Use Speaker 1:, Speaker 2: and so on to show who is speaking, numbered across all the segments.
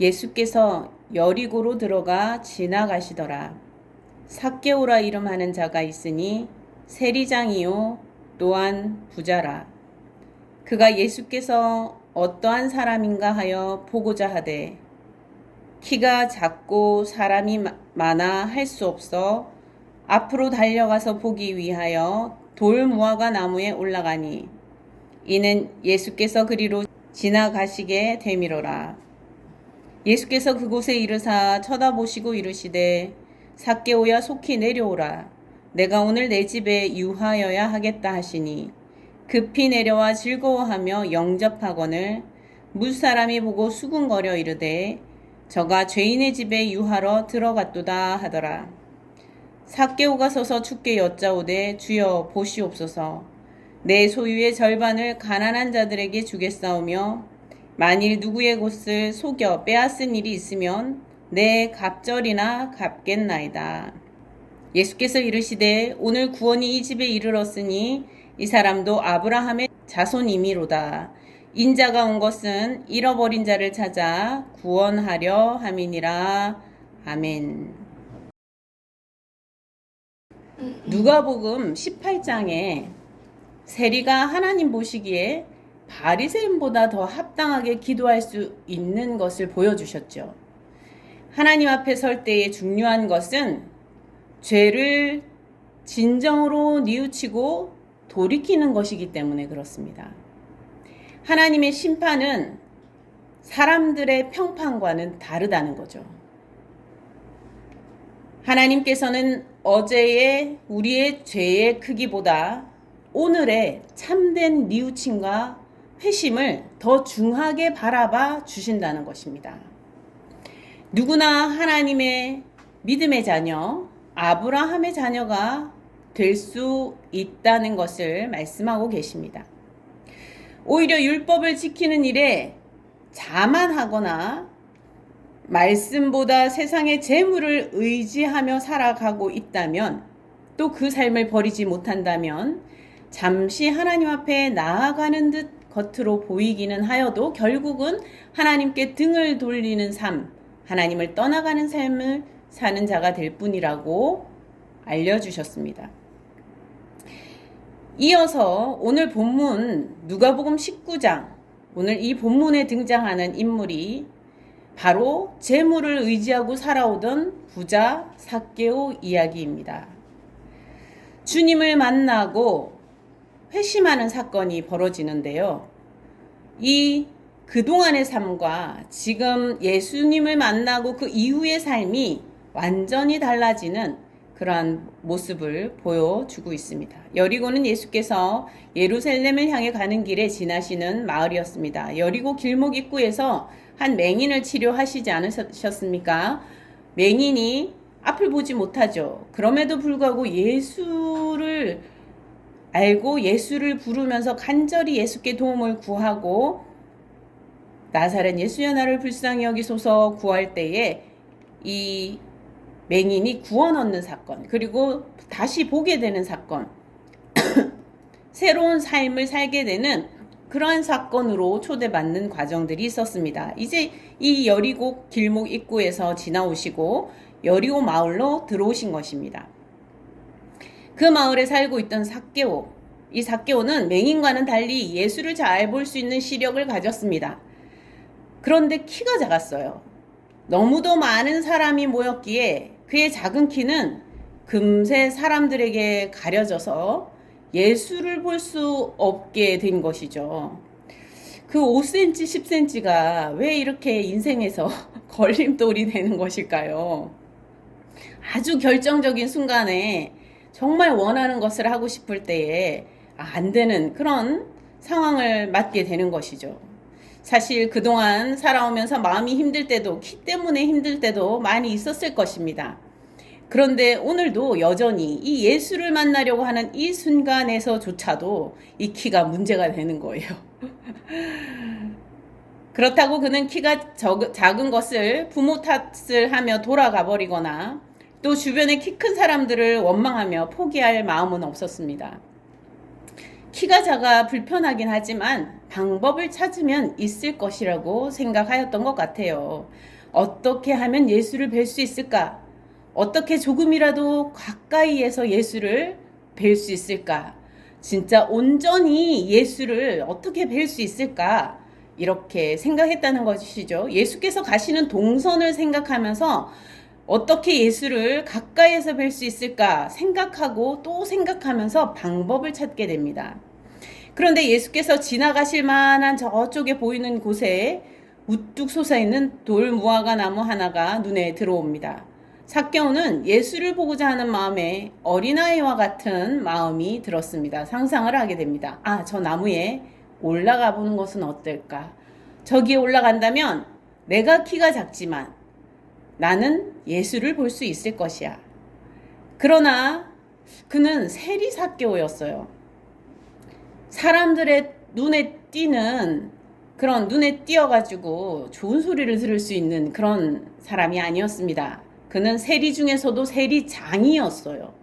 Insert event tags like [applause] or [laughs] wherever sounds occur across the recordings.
Speaker 1: 예수께서 여리고로 들어가 지나가시더라. 삭개오라 이름하는 자가 있으니 세리장이요 또한 부자라. 그가 예수께서 어떠한 사람인가 하여 보고자 하되 키가 작고 사람이 마- 많아 할 수 없어 앞으로 달려가서 보기 위하여 돌 무화과 나무에 올라가니 이는 예수께서 그리로 지나가시게 되미로라. 예수께서 그곳에 이르사 쳐다보시고 이르시되 삭개오야 속히 내려오라. 내가 오늘 내 집에 유하여야 하겠다 하시니 급히 내려와 즐거워하며 영접하거늘 무 사람이 보고 수군거려 이르되 저가 죄인의 집에 유하러 들어갔도다 하더라. 삭개오가 서서 주께 여짜오되 주여 보시옵소서 내 소유의 절반을 가난한 자들에게 주겠사오며 만일 누구의 곳을 속여 빼앗은 일이 있으면 내 갑절이나 갚겠나이다. 예수께서 이르시되 오늘 구원이 이 집에 이르렀으니 이 사람도 아브라함의 자손이미로다. 인자가 온 것은 잃어버린 자를 찾아 구원하려 함이니라. 아멘. 누가복음 18장에 세리가 하나님 보시기에 바리새인보다 더 합당하게 기도할 수 있는 것을 보여주셨죠. 하나님 앞에 설 때의 중요한 것은 죄를 진정으로 뉘우치고 돌이키는 것이기 때문에 그렇습니다. 하나님의 심판은 사람들의 평판과는 다르다는 거죠. 하나님께서는 어제의 우리의 죄의 크기보다 오늘의 참된 뉘우침과 회심을 더 중하게 바라봐 주신다는 것입니다. 누구나 하나님의 믿음의 자녀, 아브라함의 자녀가 될 수 있다는 것을 말씀하고 계십니다. 오히려 율법을 지키는 일에 자만하거나 말씀보다 세상의 재물을 의지하며 살아가고 있다면 또 그 삶을 버리지 못한다면 잠시 하나님 앞에 나아가는 듯 겉으로 보이기는 하여도 결국은 하나님께 등을 돌리는 삶, 하나님을 떠나가는 삶을 사는 자가 될 뿐이라고 알려주셨습니다. 이어서 오늘 본문 누가복음 19장 오늘 이 본문에 등장하는 인물이 바로 재물을 의지하고 살아오던 부자 삭개오 이야기입니다. 주님을 만나고 회심하는 사건이 벌어지는데요. 이 그동안의 삶과 지금 예수님을 만나고 그 이후의 삶이 완전히 달라지는 그러한 모습을 보여주고 있습니다. 여리고는 예수께서 예루살렘을 향해 가는 길에 지나시는 마을이었습니다. 여리고 길목 입구에서 한 맹인을 치료하시지 않으셨습니까? 맹인이 앞을 보지 못하죠. 그럼에도 불구하고 예수를 알고 예수를 부르면서 간절히 예수께 도움을 구하고 나사렛 예수여 나를 불쌍히 여기소서 구할 때에 이 맹인이 구원 얻는 사건 그리고 다시 보게 되는 사건 [clears throat] 새로운 삶을 살게 되는 그러한 사건으로 초대받는 과정들이 있었습니다. 이제 이 여리고 길목 입구에서 지나오시고 여리고 마을로 들어오신 것입니다. 그 마을에 살고 있던 삭개오. 이 삭개오는 맹인과는 달리 예수를 잘 볼 수 있는 시력을 가졌습니다. 그런데 키가 작았어요. 너무도 많은 사람이 모였기에 그의 작은 키는 금세 사람들에게 가려져서 예수를 볼 수 없게 된 것이죠. 그 5cm, 10cm가 왜 이렇게 인생에서 [laughs] 걸림돌이 되는 것일까요? 아주 결정적인 순간에 정말 원하는 것을 하고 싶을 때에 안 되는 그런 상황을 맞게 되는 것이죠. 사실 그동안 살아오면서 마음이 힘들 때도 키 때문에 힘들 때도 많이 있었을 것입니다. 그런데 오늘도 여전히 이 예수를 만나려고 하는 이 순간에서조차도 이 키가 문제가 되는 거예요. [laughs] 그렇다고 그는 키가 적, 작은 것을 부모 탓을 하며 돌아가 버리거나 또 주변에 키 큰 사람들을 원망하며 포기할 마음은 없었습니다. 키가 작아 불편하긴 하지만 방법을 찾으면 있을 것이라고 생각하였던 것 같아요. 어떻게 하면 예수를 뵐 수 있을까? 어떻게 조금이라도 가까이에서 예수를 뵐 수 있을까? 진짜 온전히 예수를 어떻게 뵐 수 있을까? 이렇게 생각했다는 것이죠. 예수께서 가시는 동선을 생각하면서 어떻게 예수를 가까이에서 뵐 수 있을까 생각하고 또 생각하면서 방법을 찾게 됩니다. 그런데 예수께서 지나가실 만한 저쪽에 보이는 곳에 우뚝 솟아있는 돌 무화과 나무 하나가 눈에 들어옵니다. 사개오는 예수를 보고자 하는 마음에 어린아이와 같은 마음이 들었습니다. 상상을 하게 됩니다. 아, 저 나무에 올라가 보는 것은 어떨까? 저기에 올라간다면 내가 키가 작지만 나는 예수를 볼 수 있을 것이야. 그러나 그는 세리 사개오였어요. 사람들의 눈에 띄는 그런 눈에 띄어가지고 좋은 소리를 들을 수 있는 그런 사람이 아니었습니다. 그는 세리 중에서도 세리장이었어요.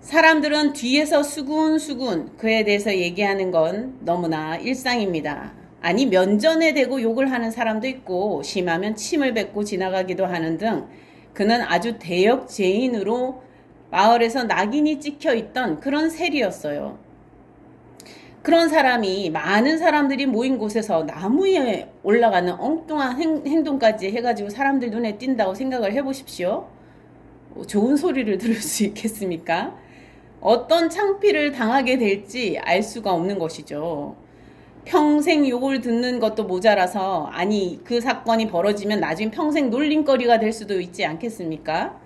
Speaker 1: 사람들은 뒤에서 수군수군 그에 대해서 얘기하는 건 너무나 일상입니다. 아니 면전에 대고 욕을 하는 사람도 있고 심하면 침을 뱉고 지나가기도 하는 등 그는 아주 대역죄인으로 마을에서 낙인이 찍혀 있던 그런 세리였어요. 그런 사람이 많은 사람들이 모인 곳에서 나무에 올라가는 엉뚱한 행, 동까지 해가지고 사람들 눈에 띈다고 생각을 해보십시오. 좋은 소리를 들을 수 있겠습니까? 어떤 창피를 당하게 될지 알 수가 없는 것이죠. 평생 욕을 듣는 것도 모자라서 아니 그 사건이 벌어지면 나중에 평생 놀림거리가 될 수도 있지 않겠습니까?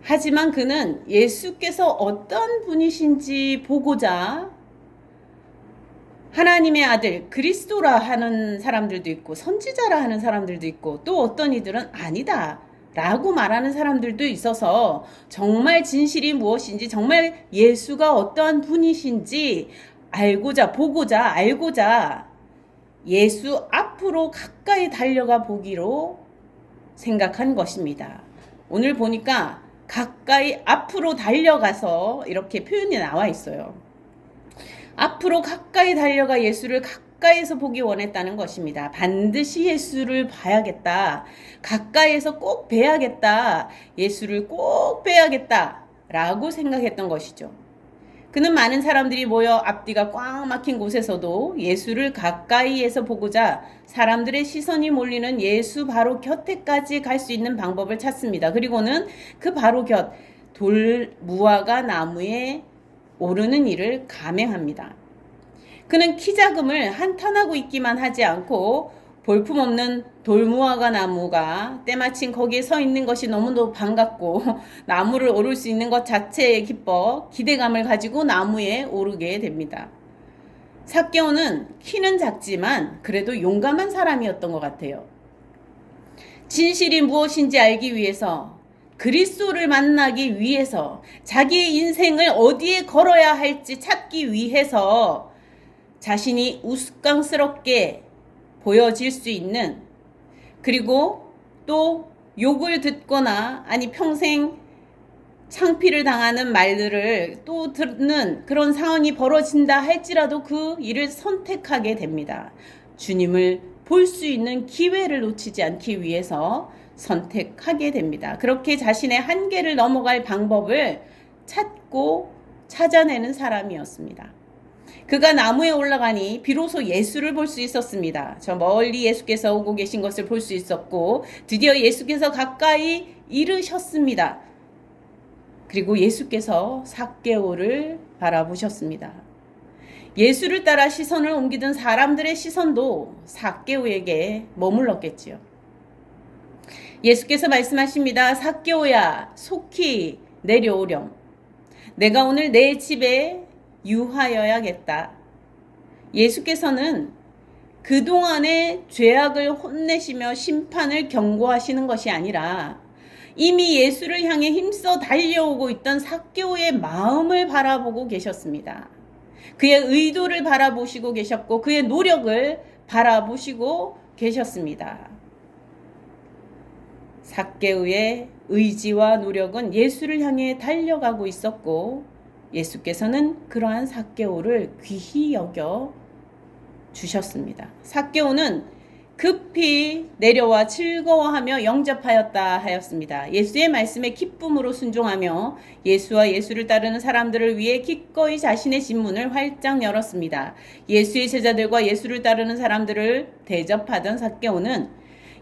Speaker 1: 하지만 그는 예수께서 어떤 분이신지 보고자 하나님의 아들 그리스도라 하는 사람들도 있고 선지자라 하는 사람들도 있고 또 어떤 이들은 아니다. 라고 말하는 사람들도 있어서 정말 진실이 무엇인지 정말 예수가 어떠한 분이신지 알고자 보고자 알고자 예수 앞으로 가까이 달려가 보기로 생각한 것입니다. 오늘 보니까 가까이 앞으로 달려가서 이렇게 표현이 나와 있어요. 앞으로 가까이 달려가 예수를 가까이에서 보기 원했다는 것입니다. 반드시 예수를 봐야겠다. 가까이에서 꼭 뵈야겠다. 예수를 꼭 뵈야겠다. 라고 생각했던 것이죠. 그는 많은 사람들이 모여 앞뒤가 꽉 막힌 곳에서도 예수를 가까이에서 보고자 사람들의 시선이 몰리는 예수 바로 곁에까지 갈 수 있는 방법을 찾습니다. 그리고는 그 바로 곁 돌 무화과 나무에 오르는 일을 감행합니다. 그는 키 작음을 한탄하고 있기만 하지 않고 볼품없는 돌무화과 나무가 때마침 거기에 서 있는 것이 너무도 반갑고 [laughs] 나무를 오를 수 있는 것 자체에 기뻐 기대감을 가지고 나무에 오르게 됩니다. 사개오는 키는 작지만 그래도 용감한 사람이었던 것 같아요. 진실이 무엇인지 알기 위해서 그리스도를 만나기 위해서 자기의 인생을 어디에 걸어야 할지 찾기 위해서 자신이 우스꽝스럽게 보여질 수 있는 그리고 또 욕을 듣거나 아니 평생 창피를 당하는 말들을 또 듣는 그런 상황이 벌어진다 할지라도 그 일을 선택하게 됩니다. 주님을 볼 수 있는 기회를 놓치지 않기 위해서 선택하게 됩니다. 그렇게 자신의 한계를 넘어갈 방법을 찾고 찾아내는 사람이었습니다. 그가 나무에 올라가니 비로소 예수를 볼 수 있었습니다. 저 멀리 예수께서 오고 계신 것을 볼 수 있었고 드디어 예수께서 가까이 이르셨습니다. 그리고 예수께서 사개오를 바라보셨습니다. 예수를 따라 시선을 옮기던 사람들의 시선도 사개오에게 머물렀겠지요. 예수께서 말씀하십니다. 사개오야 속히 내려오렴. 내가 오늘 내 집에 유하여야겠다. 예수께서는 그동안의 죄악을 혼내시며 심판을 경고하시는 것이 아니라 이미 예수를 향해 힘써 달려오고 있던 사개오의 마음을 바라보고 계셨습니다. 그의 의도를 바라보시고 계셨고 그의 노력을 바라보시고 계셨습니다. 사개오의 의지와 노력은 예수를 향해 달려가고 있었고 예수께서는 그러한 삭개오를 귀히 여겨 주셨습니다. 삭개오는 급히 내려와 즐거워하며 영접하였다 하였습니다. 예수의 말씀에 기쁨으로 순종하며 예수와 예수를 따르는 사람들을 위해 기꺼이 자신의 진문을 활짝 열었습니다. 예수의 제자들과 예수를 따르는 사람들을 대접하던 삭개오는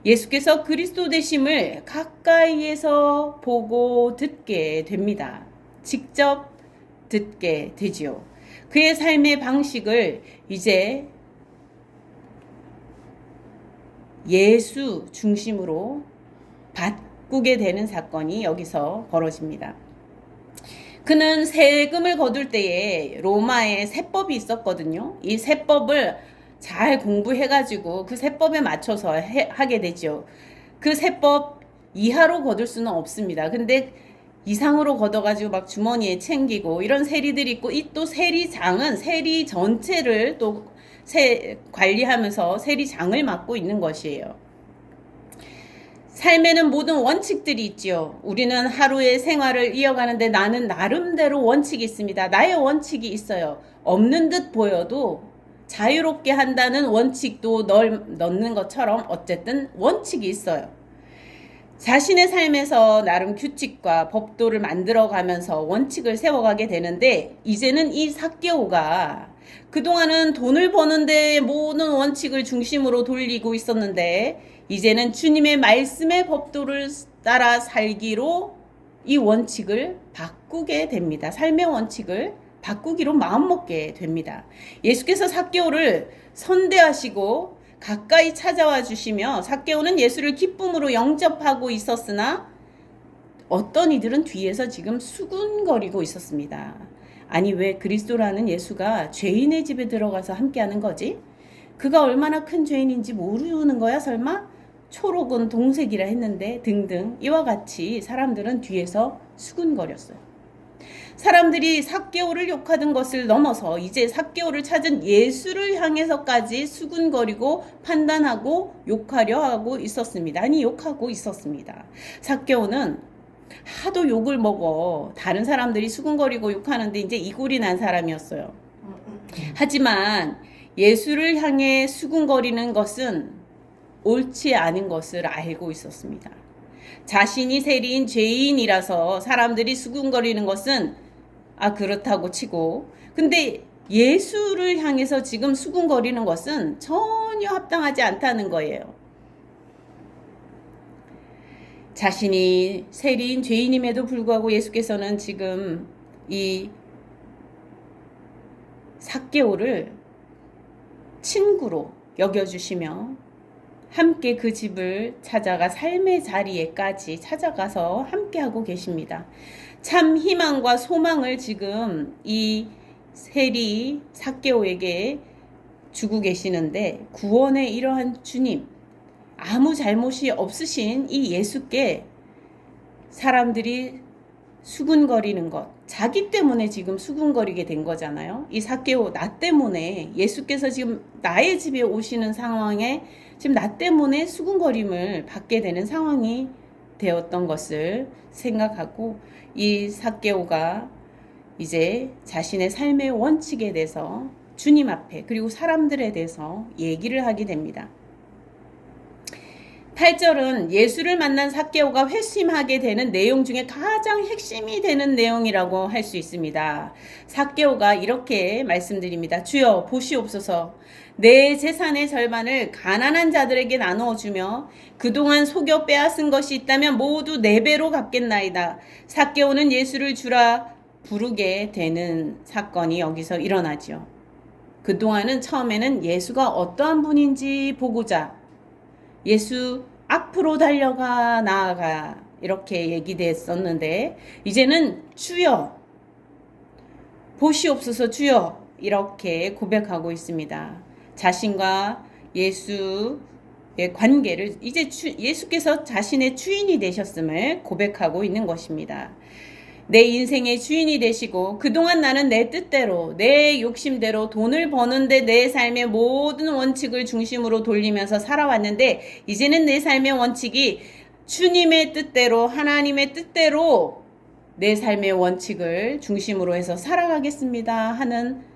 Speaker 1: 예수께서 그리스도 되심을 가까이에서 보고 듣게 됩니다. 직접 듣게 되지요. 그의 삶의 방식을 이제 예수 중심으로 바꾸게 되는 사건이 여기서 벌어집니다. 그는 세금을 거둘 때에 로마에 세법이 있었거든요. 이 세법을 잘 공부해가지고 그 세법에 맞춰서 해, 하게 되죠. 그 세법 이하로 거둘 수는 없습니다. 근데 이상으로 걷어가지고 막 주머니에 챙기고 이런 세리들이 있고 이 또 세리장은 세리 전체를 또 세, 관리하면서 세리장을 맡고 있는 것이에요. 삶에는 모든 원칙들이 있지요. 우리는 하루의 생활을 이어가는데 나는 나름대로 원칙이 있습니다. 나의 원칙이 있어요. 없는 듯 보여도 자유롭게 한다는 원칙도 널, 넣는 것처럼 어쨌든 원칙이 있어요. 자신의 삶에서 나름 규칙과 법도를 만들어 가면서 원칙을 세워가게 되는데 이제는 이 사개오가 그동안은 돈을 버는데 모든 원칙을 중심으로 돌리고 있었는데 이제는 주님의 말씀의 법도를 따라 살기로 이 원칙을 바꾸게 됩니다. 삶의 원칙을 바꾸기로 마음먹게 됩니다. 예수께서 사개오를 선대하시고 가까이 찾아와 주시며 사개오는 예수를 기쁨으로 영접하고 있었으나 어떤 이들은 뒤에서 지금 수군거리고 있었습니다. 아니 왜 그리스도라는 예수가 죄인의 집에 들어가서 함께하는 거지? 그가 얼마나 큰 죄인인지 모르는 거야 설마? 초록은 동색이라 했는데 등등 이와 같이 사람들은 뒤에서 수군거렸어요. 사람들이 삭개오를 욕하던 것을 넘어서 이제 삭개오를 찾은 예수를 향해서까지 수군거리고 판단하고 욕하려 하고 있었습니다. 아니 욕하고 있었습니다. 삭개오는 하도 욕을 먹어 다른 사람들이 수군거리고 욕하는데 이제 이골이 난 사람이었어요. 하지만 예수를 향해 수군거리는 것은 옳지 않은 것을 알고 있었습니다. 자신이 세리인 죄인이라서 사람들이 수군거리는 것은 아 그렇다고 치고 근데 예수를 향해서 지금 수군거리는 것은 전혀 합당하지 않다는 거예요. 자신이 세리인 죄인임에도 불구하고 예수께서는 지금 이 삭개오를 친구로 여겨주시며 함께 그 집을 찾아가 삶의 자리에까지 찾아가서 함께 하고 계십니다. 참 희망과 소망을 지금 이 세리 삭개오에게 주고 계시는데 구원의 이러한 주님 아무 잘못이 없으신 이 예수께 사람들이 수군거리는 것 자기 때문에 지금 수군거리게 된 거잖아요. 이 삭개오 나 때문에 예수께서 지금 나의 집에 오시는 상황에 지금 나 때문에 수군거림을 받게 되는 상황이 되었던 것을 생각하고 이 삭개오가 이제 자신의 삶의 원칙에 대해서 주님 앞에 그리고 사람들에 대해서 얘기를 하게 됩니다. 8절은 예수를 만난 삭개오가 회심하게 되는 내용 중에 가장 핵심이 되는 내용이라고 할 수 있습니다. 삭개오가 이렇게 말씀드립니다. 주여 보시옵소서 내 재산의 절반을 가난한 자들에게 나누어 주며 그동안 속여 빼앗은 것이 있다면 모두 네 배로 갚겠나이다. 삭개오는 예수를 주라 부르게 되는 사건이 여기서 일어나죠. 그동안은 처음에는 예수가 어떠한 분인지 보고자 예수 앞으로 달려가 나아가 이렇게 얘기됐었는데 이제는 주여 보시옵소서 주여 이렇게 고백하고 있습니다. 자신과 예수의 관계를 이제 주, 예수께서 자신의 주인이 되셨음을 고백하고 있는 것입니다. 내 인생의 주인이 되시고 그동안 나는 내 뜻대로 내 욕심대로 돈을 버는데 내 삶의 모든 원칙을 중심으로 돌리면서 살아왔는데 이제는 내 삶의 원칙이 주님의 뜻대로 하나님의 뜻대로 내 삶의 원칙을 중심으로 해서 살아가겠습니다 하는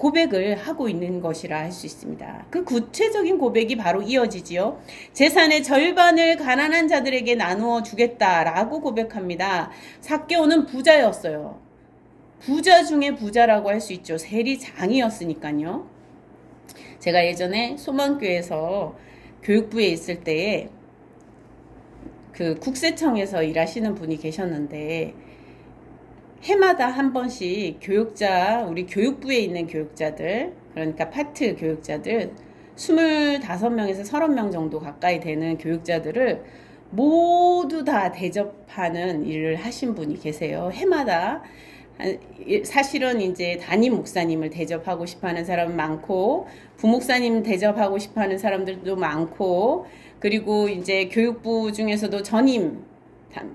Speaker 1: 고백을 하고 있는 것이라 할 수 있습니다. 그 구체적인 고백이 바로 이어지지요. 재산의 절반을 가난한 자들에게 나누어 주겠다라고 고백합니다. 사개오는 부자였어요. 부자 중에 부자라고 할 수 있죠. 세리장이었으니까요. 제가 예전에 소망교에서 교육부에 있을 때에 그 국세청에서 일하시는 분이 계셨는데 해마다 한 번씩 교육자, 우리 교육부에 있는 교육자들, 그러니까 파트 교육자들 25명에서 30명 정도 가까이 되는 교육자들을 모두 다 대접하는 일을 하신 분이 계세요. 해마다 사실은 이제 담임 목사님을 대접하고 싶어 하는 사람은 많고, 부목사님 대접하고 싶어 하는 사람들도 많고, 그리고 이제 교육부 중에서도 전임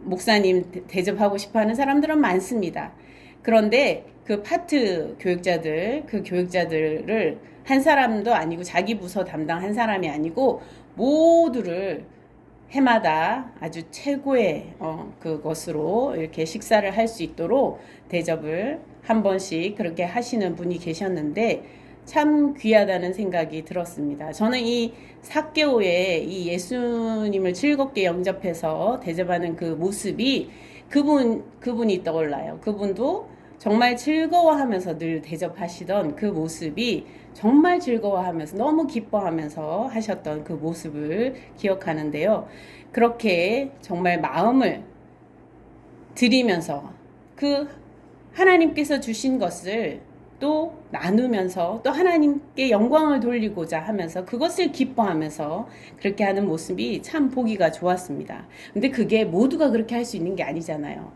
Speaker 1: 목사님 대접하고 싶어 하는 사람들은 많습니다. 그런데 그 파트 교육자들, 그 교육자들을 한 사람도 아니고 자기 부서 담당 한 사람이 아니고 모두를 해마다 아주 최고의 어, 그것으로 이렇게 식사를 할 수 있도록 대접을 한 번씩 그렇게 하시는 분이 계셨는데 참 귀하다는 생각이 들었습니다. 저는 이 사개오에 이 예수님을 즐겁게 영접해서 대접하는 그 모습이 그분 그분이 떠올라요. 그분도 정말 즐거워하면서 늘 대접하시던 그 모습이 정말 즐거워하면서 너무 기뻐하면서 하셨던 그 모습을 기억하는데요. 그렇게 정말 마음을 드리면서 그 하나님께서 주신 것을 또 나누면서 또 하나님께 영광을 돌리고자 하면서 그것을 기뻐하면서 그렇게 하는 모습이 참 보기가 좋았습니다. 근데 그게 모두가 그렇게 할 수 있는 게 아니잖아요.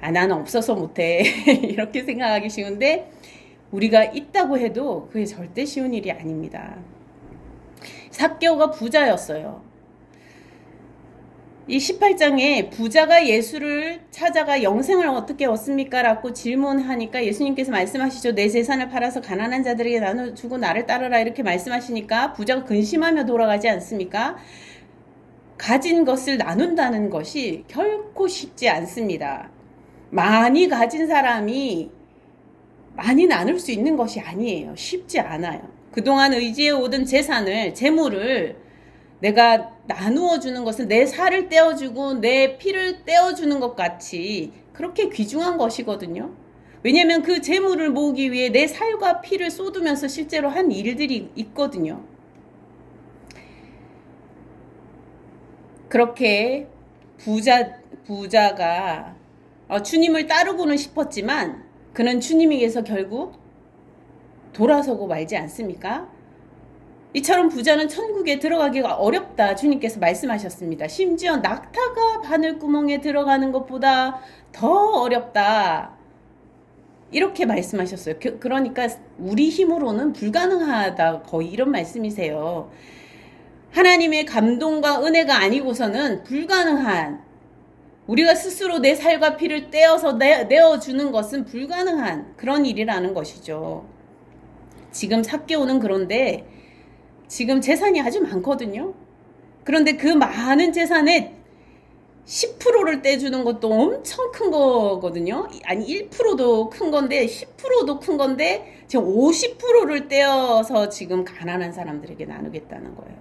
Speaker 1: 아, 나는 없어서 못해. [laughs] 이렇게 생각하기 쉬운데 우리가 있다고 해도 그게 절대 쉬운 일이 아닙니다. 사개오가 부자였어요. 이 18장에 부자가 예수를 찾아가 영생을 어떻게 얻습니까? 라고 질문하니까 예수님께서 말씀하시죠. 내 재산을 팔아서 가난한 자들에게 나눠주고 나를 따르라 이렇게 말씀하시니까 부자가 근심하며 돌아가지 않습니까? 가진 것을 나눈다는 것이 결코 쉽지 않습니다. 많이 가진 사람이 많이 나눌 수 있는 것이 아니에요. 쉽지 않아요. 그동안 의지해 오던 재산을, 재물을 내가 나누어 주는 것은 내 살을 떼어주고 내 피를 떼어주는 것 같이 그렇게 귀중한 것이거든요. 왜냐하면 그 재물을 모으기 위해 내 살과 피를 쏟으면서 실제로 한 일들이 있거든요. 그렇게 부자 부자가 어, 주님을 따르고는 싶었지만 그는 주님에게서 결국 돌아서고 말지 않습니까? 이처럼 부자는 천국에 들어가기가 어렵다 주님께서 말씀하셨습니다. 심지어 낙타가 바늘구멍에 들어가는 것보다 더 어렵다. 이렇게 말씀하셨어요. 그, 그러니까 우리 힘으로는 불가능하다. 거의 이런 말씀이세요. 하나님의 감동과 은혜가 아니고서는 불가능한 우리가 스스로 내 살과 피를 떼어서 내, 내어주는 것은 불가능한 그런 일이라는 것이죠. 지금 삭개오는 그런데 지금 재산이 아주 많거든요. 그런데 그 많은 재산에 10%를 떼주는 것도 엄청 큰 거거든요. 아니 1%도 큰 건데 10%도 큰 건데 지금 50%를 떼어서 지금 가난한 사람들에게 나누겠다는 거예요.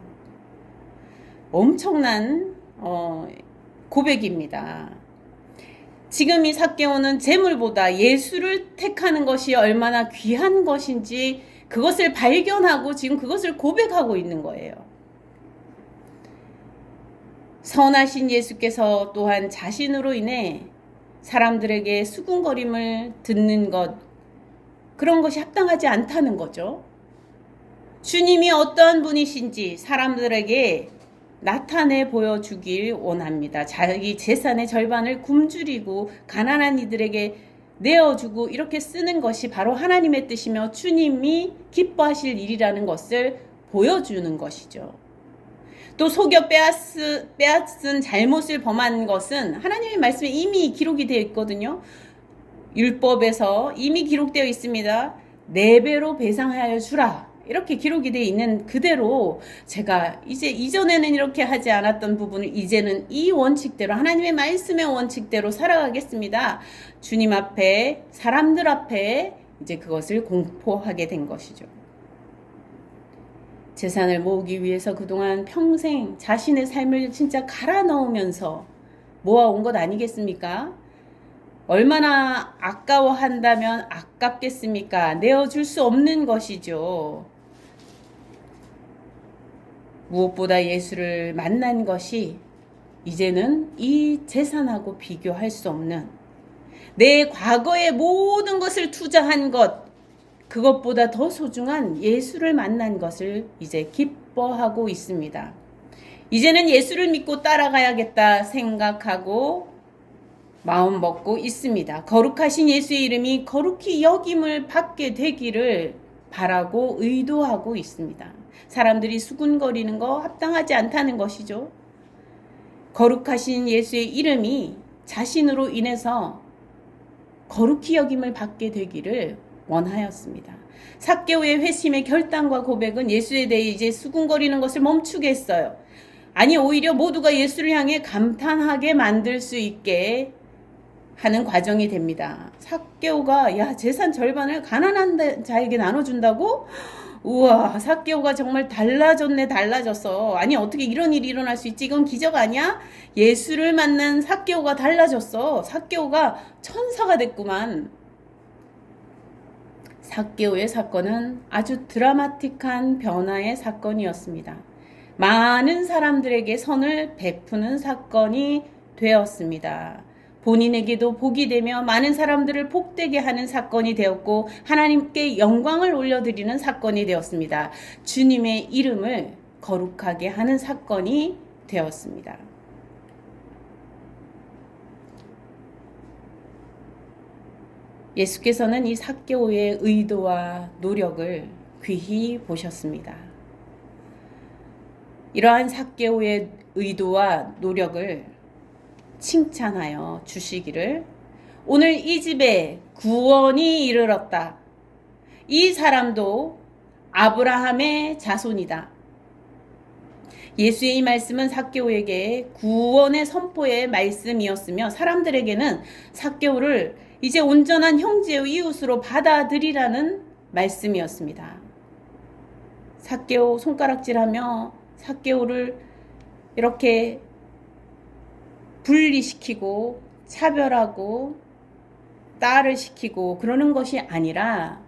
Speaker 1: 엄청난 어, 고백입니다. 지금 이 사개오는 재물보다 예수를 택하는 것이 얼마나 귀한 것인지 그것을 발견하고 지금 그것을 고백하고 있는 거예요. 선하신 예수께서 또한 자신으로 인해 사람들에게 수군거림을 듣는 것, 그런 것이 합당하지 않다는 거죠. 주님이 어떠한 분이신지 사람들에게 나타내 보여주길 원합니다. 자기 재산의 절반을 굶주리고 가난한 이들에게 내어주고 이렇게 쓰는 것이 바로 하나님의 뜻이며 주님이 기뻐하실 일이라는 것을 보여주는 것이죠. 또 속여 빼앗은, 빼앗은 잘못을 범한 것은 하나님의 말씀에 이미 기록이 되어 있거든요. 율법에서 이미 기록되어 있습니다. 네 배로 배상하여 주라. 이렇게 기록이 되어 있는 그대로 제가 이제 이전에는 이렇게 하지 않았던 부분을 이제는 이 원칙대로 하나님의 말씀의 원칙대로 살아가겠습니다. 주님 앞에 사람들 앞에 이제 그것을 공포하게 된 것이죠. 재산을 모으기 위해서 그동안 평생 자신의 삶을 진짜 갈아 넣으면서 모아온 것 아니겠습니까? 얼마나 아까워한다면 아깝겠습니까? 내어줄 수 없는 것이죠. 무엇보다 예수를 만난 것이 이제는 이 재산하고 비교할 수 없는 내 과거의 모든 것을 투자한 것, 그것보다 더 소중한 예수를 만난 것을 이제 기뻐하고 있습니다. 이제는 예수를 믿고 따라가야겠다 생각하고 마음 먹고 있습니다. 거룩하신 예수의 이름이 거룩히 여김을 받게 되기를 바라고 의도하고 있습니다. 사람들이 수군거리는 거 합당하지 않다는 것이죠. 거룩하신 예수의 이름이 자신으로 인해서 거룩히 여김을 받게 되기를 원하였습니다. 사개오의 회심의 결단과 고백은 예수에 대해 이제 수군거리는 것을 멈추게 했어요. 아니 오히려 모두가 예수를 향해 감탄하게 만들 수 있게 하는 과정이 됩니다. 사개오가 야 재산 절반을 가난한 자에게 나눠준다고? 우와 사개오가 정말 달라졌네 달라졌어. 아니 어떻게 이런 일이 일어날 수 있지? 이건 기적 아니야? 예수를 만난 사개오가 달라졌어. 사개오가 천사가 됐구만. 사개오의 사건은 아주 드라마틱한 변화의 사건이었습니다. 많은 사람들에게 선을 베푸는 사건이 되었습니다. 본인에게도 복이 되며 많은 사람들을 복되게 하는 사건이 되었고 하나님께 영광을 올려드리는 사건이 되었습니다. 주님의 이름을 거룩하게 하는 사건이 되었습니다. 예수께서는 이 사개오의 의도와 노력을 귀히 보셨습니다. 이러한 사개오의 의도와 노력을 칭찬하여 주시기를 오늘 이 집에 구원이 이르렀다. 이 사람도 아브라함의 자손이다. 예수의 이 말씀은 사개오에게 구원의 선포의 말씀이었으며 사람들에게는 사개오를 이제 온전한 형제의 이웃으로 받아들이라는 말씀이었습니다. 사개오 손가락질하며 사개오를 이렇게 분리시키고 차별하고 딸을 시키고 그러는 것이 아니라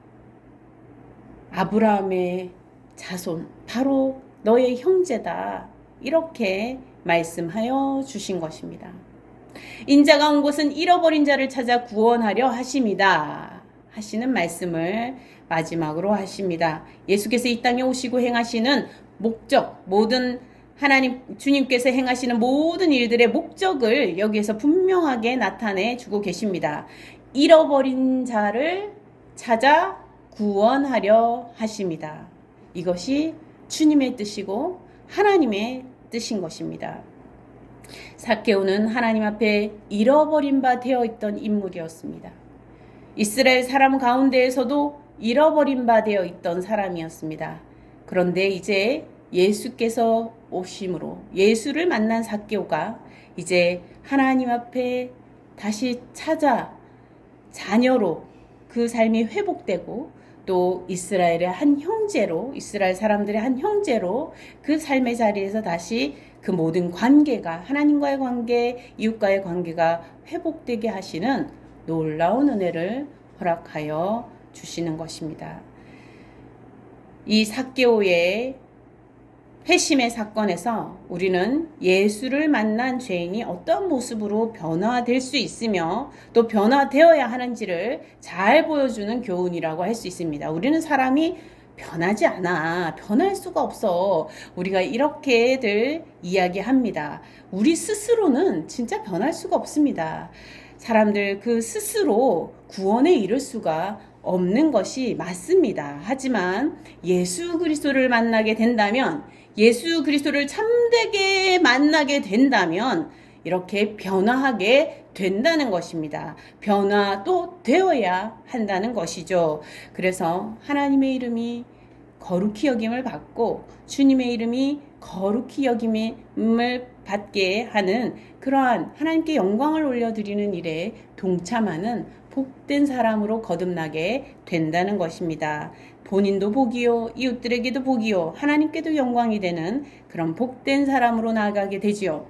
Speaker 1: 아브라함의 자손 바로 너의 형제다 이렇게 말씀하여 주신 것입니다. 인자가 온 곳은 잃어버린 자를 찾아 구원하려 하심이다 하시는 말씀을 마지막으로 하십니다. 예수께서 이 땅에 오시고 행하시는 목적 모든 하나님 주님께서 행하시는 모든 일들의 목적을 여기에서 분명하게 나타내 주고 계십니다. 잃어버린 자를 찾아 구원하려 하십니다. 이것이 주님의 뜻이고 하나님의 뜻인 것입니다. 사케오는 하나님 앞에 잃어버린 바 되어 있던 인물이었습니다. 이스라엘 사람 가운데에서도 잃어버린 바 되어 있던 사람이었습니다. 그런데 이제 예수께서 오심으로 예수를 만난 사개오가 이제 하나님 앞에 다시 찾아 자녀로 그 삶이 회복되고 또 이스라엘의 한 형제로 이스라엘 사람들의 한 형제로 그 삶의 자리에서 다시 그 모든 관계가 하나님과의 관계, 이웃과의 관계가 회복되게 하시는 놀라운 은혜를 허락하여 주시는 것입니다. 이 사개오의 회심의 사건에서 우리는 예수를 만난 죄인이 어떤 모습으로 변화될 수 있으며 또 변화되어야 하는지를 잘 보여주는 교훈이라고 할 수 있습니다. 우리는 사람이 변하지 않아. 변할 수가 없어. 우리가 이렇게들 이야기합니다. 우리 스스로는 진짜 변할 수가 없습니다. 사람들 그 스스로 구원에 이를 수가 없는 것이 맞습니다. 하지만 예수 그리스도를 만나게 된다면 예수 그리스도를 참되게 만나게 된다면 이렇게 변화하게 된다는 것입니다. 변화도 되어야 한다는 것이죠. 그래서 하나님의 이름이 거룩히 여김을 받고 주님의 이름이 거룩히 여김을 받게 하는 그러한 하나님께 영광을 올려드리는 일에 동참하는 복된 사람으로 거듭나게 된다는 것입니다. 본인도 복이요, 이웃들에게도 복이요, 하나님께도 영광이 되는 그런 복된 사람으로 나아가게 되지요.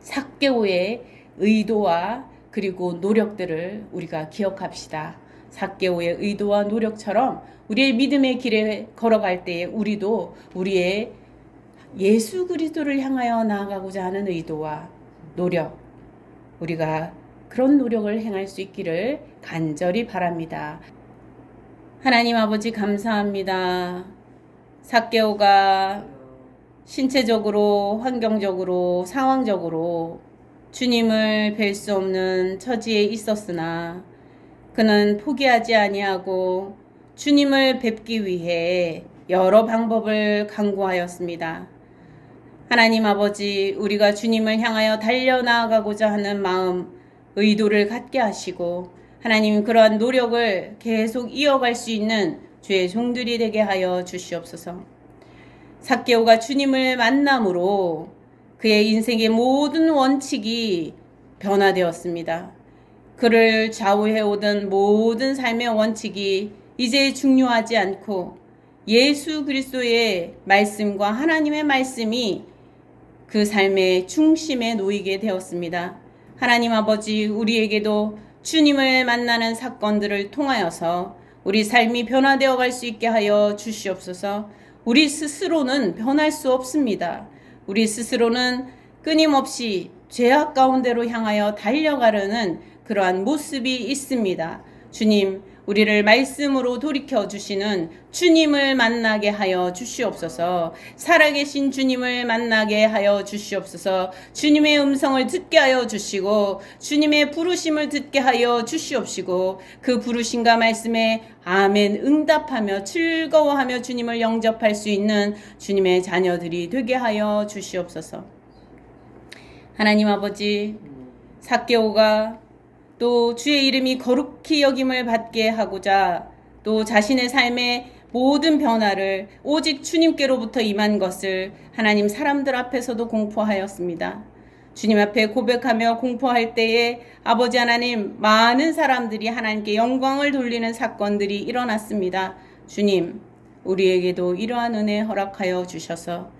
Speaker 1: 삭개오의 의도와 그리고 노력들을 우리가 기억합시다. 삭개오의 의도와 노력처럼 우리의 믿음의 길에 걸어갈 때에 우리도 우리의 예수 그리스도를 향하여 나아가고자 하는 의도와 노력 우리가 그런 노력을 행할 수 있기를 간절히 바랍니다. 하나님 아버지 감사합니다. 삭개오가 신체적으로, 환경적으로, 상황적으로 주님을 뵐 수 없는 처지에 있었으나 그는 포기하지 아니하고 주님을 뵙기 위해 여러 방법을 강구하였습니다. 하나님 아버지, 우리가 주님을 향하여 달려나가고자 하는 마음, 의도를 갖게 하시고, 하나님 그러한 노력을 계속 이어갈 수 있는 주의 종들이 되게 하여 주시옵소서. 삭개오가 주님을 만남으로 그의 인생의 모든 원칙이 변화되었습니다. 그를 좌우해오던 모든 삶의 원칙이 이제 중요하지 않고 예수 그리스도의 말씀과 하나님의 말씀이 그 삶의 중심에 놓이게 되었습니다. 하나님 아버지, 우리에게도 주님을 만나는 사건들을 통하여서 우리 삶이 변화되어 갈 수 있게 하여 주시옵소서. 우리 스스로는 변할 수 없습니다. 우리 스스로는 끊임없이 죄악 가운데로 향하여 달려가려는 그러한 모습이 있습니다. 주님, 우리를 말씀으로 돌이켜 주시는 주님을 만나게 하여 주시옵소서. 살아계신 주님을 만나게 하여 주시옵소서. 주님의 음성을 듣게 하여 주시고 주님의 부르심을 듣게 하여 주시옵시고 그 부르심과 말씀에 아멘 응답하며 즐거워하며 주님을 영접할 수 있는 주님의 자녀들이 되게 하여 주시옵소서. 하나님 아버지 삭개오가 또 주의 이름이 거룩히 여김을 받게 하고자 또 자신의 삶의 모든 변화를 오직 주님께로부터 임한 것을 하나님 사람들 앞에서도 공포하였습니다. 주님 앞에 고백하며 공포할 때에 아버지 하나님 많은 사람들이 하나님께 영광을 돌리는 사건들이 일어났습니다. 주님, 우리에게도 이러한 은혜 허락하여 주셔서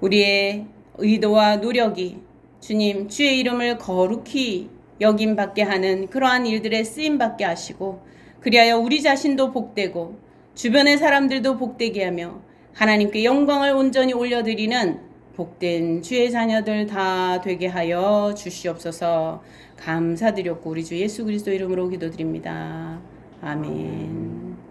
Speaker 1: 우리의 의도와 노력이 주님 주의 이름을 거룩히 여김 받게 하는 그러한 일들에 쓰임 받게 하시고 그리하여 우리 자신도 복되고 주변의 사람들도 복되게 하며 하나님께 영광을 온전히 올려드리는 복된 주의 자녀들 다 되게 하여 주시옵소서 감사드렸고 우리 주 예수 그리스도 이름으로 기도드립니다. 아멘.